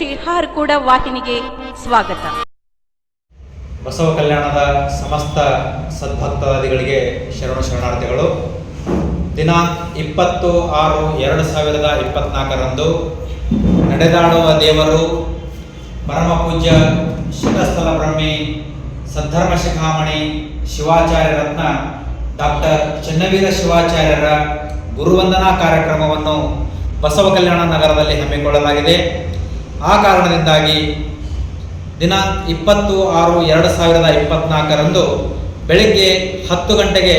ಶ್ರೀ ಕೂಡ ವಾಹಿನಿಗೆ ಸ್ವಾಗತ. ಬಸವ ಕಲ್ಯಾಣದ ಸಮಸ್ತ ಸದ್ಭಕ್ತಾದಿಗಳಿಗೆ ಶರಣ ಶರಣಾರ್ಥಿಗಳು ದಿನಾಂಕ ಇಪ್ಪತ್ತು ಆರು ಎರಡು ಸಾವಿರದ ಇಪ್ಪತ್ನಾಲ್ಕರಂದು ನಡೆದಾಡುವ ದೇವರು ಪರಮ ಪೂಜ್ಯ ಶಿವಸ್ಥಲ ಬ್ರಹ್ಮಿ ಸದ್ಧರ್ಮ ಶಿಖಾಮಣಿ ಶಿವಾಚಾರ್ಯ ರತ್ನ ಡಾಕ್ಟರ್ ಚನ್ನವೀರ ಶಿವಾಚಾರ್ಯರ ಗುರುವಂದನಾ ಕಾರ್ಯಕ್ರಮವನ್ನು ಬಸವ ಕಲ್ಯಾಣ ನಗರದಲ್ಲಿ ಹಮ್ಮಿಕೊಳ್ಳಲಾಗಿದೆ. ಆ ಕಾರಣದಿಂದಾಗಿ ದಿನಾಂಕ ಇಪ್ಪತ್ತು ಆರು ಎರಡು ಸಾವಿರದ ಇಪ್ಪತ್ನಾಲ್ಕರಂದು ಬೆಳಗ್ಗೆ ಹತ್ತು ಗಂಟೆಗೆ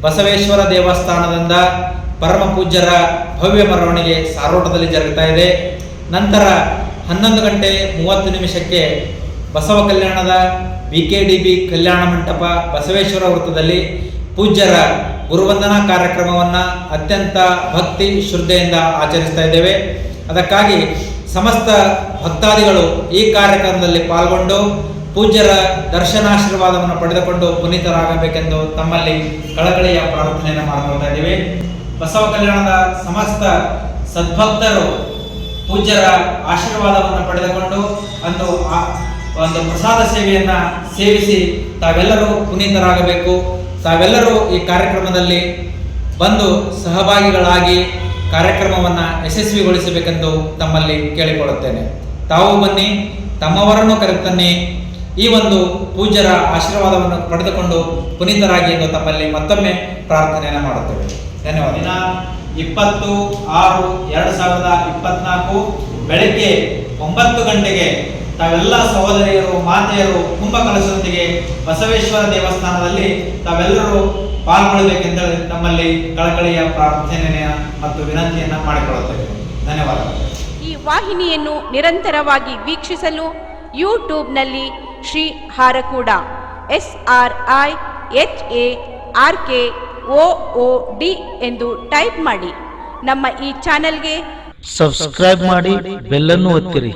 ಬಸವೇಶ್ವರ ದೇವಸ್ಥಾನದಿಂದ ಪರಮ ಪೂಜ್ಯರ ಭವ್ಯ ಮೆರವಣಿಗೆ ಸಾರೋಟದಲ್ಲಿ ಜರುಗ್ತಾ ಇದೆ. ನಂತರ ಹನ್ನೊಂದು ಗಂಟೆ ಮೂವತ್ತು ನಿಮಿಷಕ್ಕೆ ಬಸವ ಕಲ್ಯಾಣದ ವಿ ಕೆ ಡಿ ಬಿ ಕಲ್ಯಾಣ ಮಂಟಪ ಬಸವೇಶ್ವರ ವೃತ್ತದಲ್ಲಿ ಪೂಜ್ಯರ ಗುರುವಂದನಾ ಕಾರ್ಯಕ್ರಮವನ್ನು ಅತ್ಯಂತ ಭಕ್ತಿ ಶ್ರದ್ಧೆಯಿಂದ ಆಚರಿಸ್ತಾ ಇದ್ದೇವೆ. ಅದಕ್ಕಾಗಿ ಸಮಸ್ತ ಭಕ್ತಾದಿಗಳು ಈ ಕಾರ್ಯಕ್ರಮದಲ್ಲಿ ಪಾಲ್ಗೊಂಡು ಪೂಜ್ಯರ ದರ್ಶನಾಶೀರ್ವಾದವನ್ನು ಪಡೆದುಕೊಂಡು ಪುನೀತರಾಗಬೇಕೆಂದು ತಮ್ಮಲ್ಲಿ ಕಳಕಳಿಯ ಪ್ರಾರ್ಥನೆಯನ್ನು ಮಾಡಿಕೊಳ್ತಾ ಇದ್ದೀವಿ. ಬಸವ ಕಲ್ಯಾಣದ ಸಮಸ್ತ ಸದ್ಭಕ್ತರು ಪೂಜ್ಯರ ಆಶೀರ್ವಾದವನ್ನು ಪಡೆದುಕೊಂಡು ಅಂದು ಆ ಒಂದು ಪ್ರಸಾದ ಸೇವೆಯನ್ನ ಸೇವಿಸಿ ತಾವೆಲ್ಲರೂ ಪುನೀತರಾಗಬೇಕು. ತಾವೆಲ್ಲರೂ ಈ ಕಾರ್ಯಕ್ರಮದಲ್ಲಿ ಬಂದು ಸಹಭಾಗಿಗಳಾಗಿ ಕಾರ್ಯಕ್ರಮವನ್ನು ಯಶಸ್ವಿಗೊಳಿಸಬೇಕೆಂದು ತಮ್ಮಲ್ಲಿ ಕೇಳಿಕೊಳ್ಳುತ್ತೇನೆ. ತಾವು ಬನ್ನಿ, ತಮ್ಮವರನ್ನು ಕರೆತನ್ನಿ. ಈ ಒಂದು ಪೂಜ್ಯರ ಆಶೀರ್ವಾದವನ್ನು ಪಡೆದುಕೊಂಡು ಪುನೀತರಾಗಿ ಎಂದು ತಮ್ಮಲ್ಲಿ ಮತ್ತೊಮ್ಮೆ ಪ್ರಾರ್ಥನೆಯನ್ನು ಮಾಡುತ್ತೇವೆ. ಧನ್ಯವಾದ ದಿನ ಇಪ್ಪತ್ತು ಆರು ಎರಡು ಸಾವಿರದ ಇಪ್ಪತ್ನಾಲ್ಕು, ಬೆಳಗ್ಗೆ ಒಂಬತ್ತು ಗಂಟೆಗೆ ತಾವೆಲ್ಲ ಸಹೋದರಿಯರು ಮಾತೆಯರು ಕುಂಭಕಲಶದೊಂದಿಗೆ ಬಸವೇಶ್ವರ ದೇವಸ್ಥಾನದಲ್ಲಿ ತಾವೆಲ್ಲರೂ ಪಾಲ್ಗೊಳ್ಳಬೇಕೆಂದು ನಮ್ಮಲ್ಲಿ ಕಳಕಳಿಯ ಪ್ರಾರ್ಥನೆಯ ಮತ್ತು ವಿನಂತಿಯನ್ನು ಮಾಡಿಕೊಳ್ಳುತ್ತೇವೆ. ಧನ್ಯವಾದಗಳು. ಈ ವಾಹಿನಿಯನ್ನು ನಿರಂತರವಾಗಿ ವೀಕ್ಷಿಸಲು ಯೂಟ್ಯೂಬ್ನಲ್ಲಿ Shri Harakuda S R I H A R K O O D ಎಂದು ಟೈಪ್ ಮಾಡಿ. ನಮ್ಮ ಈ ಚಾನೆಲ್ಗೆ ಸಬ್ಸ್ಕ್ರೈಬ್ ಮಾಡಿ ಬೆಲ್ಲನ್ನು ಒತ್ತಿರಿ.